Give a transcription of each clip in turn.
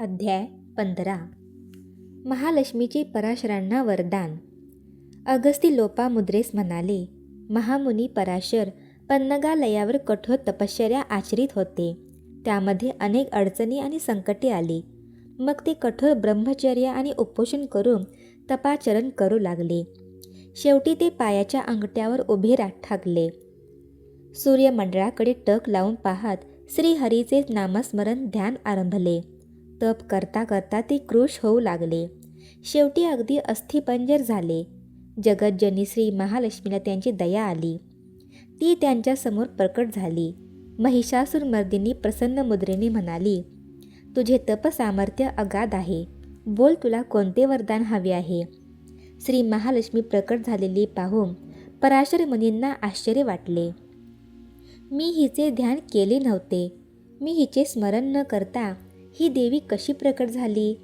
अध्याय पंधरा. महालक्ष्मीचे पराशरांना वरदान. अगस्ती लोपामुद्रेस म्हणाले महामुनी पराशर पन्नगालयावर कठोर तपश्चर्या आचरित होते. त्यामध्ये अनेक अडचणी आणि संकटे आली. मग ते कठोर ब्रह्मचर्य आणि उपोषण करून तपाचरण करू लागले. शेवटी ते पायाच्या अंगठ्यावर उभे रात ठाकले. सूर्यमंडळाकडे टक लावून पाहत श्रीहरीचे नामस्मरण ध्यान आरंभले. तप करता करता ते क्रूश होऊ लागले. शेवटी अगदी अस्थिपंजर झाले. जगज्जनी श्री महालक्ष्मीला त्यांची दया आली. ती त्यांच्यासमोर प्रकट झाली. महिषासुरमर्दिनी प्रसन्न मुद्रेने म्हणाली तुझे तपसामर्थ्य अगाध आहे. बोल तुला कोणते वरदान हवे आहे? श्री महालक्ष्मी प्रकट झालेली पाहून पराशर मुनींना आश्चर्य वाटले. मी हिचे ध्यान केले नव्हते. मी हिचे स्मरण न करता ही देवी कशी प्रकट झाली?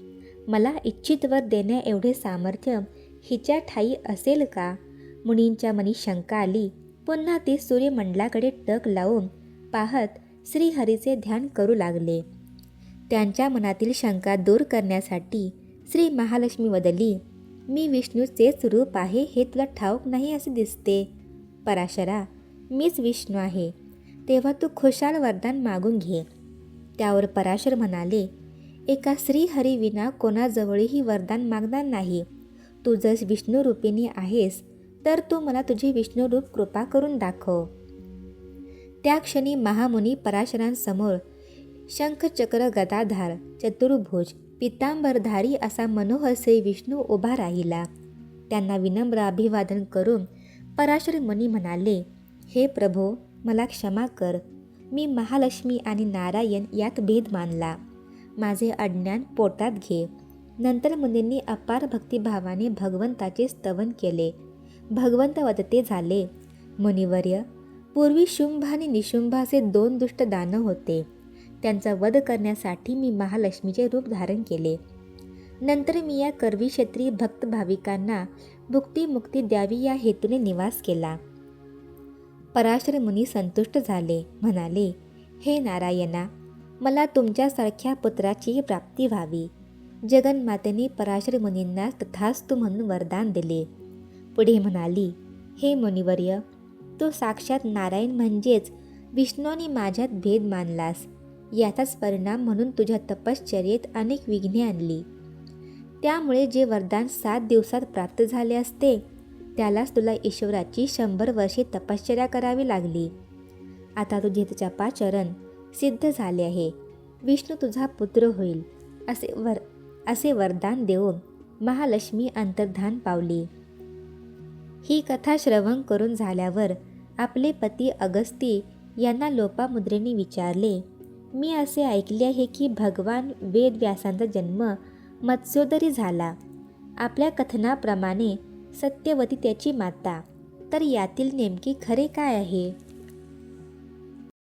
मला इच्छित वर देण्या एवढे सामर्थ्य हिच्या ठाई असेल का? मुनींच्या मनी शंका आली. पुन्हा ते सूर्यमंडलाकडे टक लावून पाहत श्रीहरीचे ध्यान करू लागले. त्यांच्या मनातील शंका दूर करण्यासाठी श्री महालक्ष्मी बदली मी विष्णूचेच रूप आहे हे तुला ठाऊक नाही असे दिसते. पराशरा मीच विष्णू आहे. तेव्हा तू खुशाल वरदान मागून घे. त्यावर पराशर म्हणाले एका श्रीहरीविना कोणाजवळही वरदान मागणार नाही. तू जस विष्णुरूपिणी आहेस तर तू मला तुझे विष्णुरूप कृपा करून दाखव. त्या क्षणी महामुनी पराशरांसमोर शंखचक्र गदाधार चतुर्भुज पितांबरधारी असा मनोहर श्री विष्णू उभा राहिला. त्यांना विनम्र अभिवादन करून पराशर मुनी म्हणाले हे प्रभो मला क्षमा कर. मी महालक्ष्मी आणि नारायण यात भेद मानला. माझे अज्ञान पोटात घे. नंतर मुनींनी अपार भक्तिभावाने भगवंताचे स्तवन केले. भगवंत वदते झाले. मुनिवर्य पूर्वी शुंभ आणि निशुंभ असे दोन दुष्ट दानव होते. त्यांचा वध करण्यासाठी मी महालक्ष्मीचे रूप धारण केले. नंतर मी या कर्वी क्षेत्री भक्त भाविकांना भुक्ती मुक्ती द्यावी या हेतूने निवास केला. पराशर मुनी संतुष्ट झाले. म्हणाले हे नारायणा मला तुमच्यासारख्या पुत्राची प्राप्ती व्हावी. जगन्मातेने पराशर मुनींना तथास्तू म्हणून वरदान दिले. पुढे म्हणाली हे मुनिवर्य तू साक्षात नारायण म्हणजेच विष्णूने माझ्यात भेद मानलास. याचाच परिणाम म्हणून तुझ्या तपश्चर्येत अनेक विघ्ने आणली. त्यामुळे जे वरदान सात दिवसात प्राप्त झाले असते त्यालाच तुला ईश्वराची शंभर वर्षे तपश्चर्या करावी लागली. आता तुझे पाचरण सिद्ध झाले आहे. विष्णू तुझा पुत्र होईल असे वर असे वरदान देऊन महालक्ष्मी अंतर्धान पावली. ही कथा श्रवण करून झाल्यावर आपले पती अगस्ती यांना लोपामुद्रेने विचारले मी असे ऐकले आहे की भगवान वेदव्यासांचा जन्म मत्स्योदरी झाला. आपल्या कथनाप्रमाणे सत्यवती त्याची माता. तर यातील नेमकी खरे काय आहे?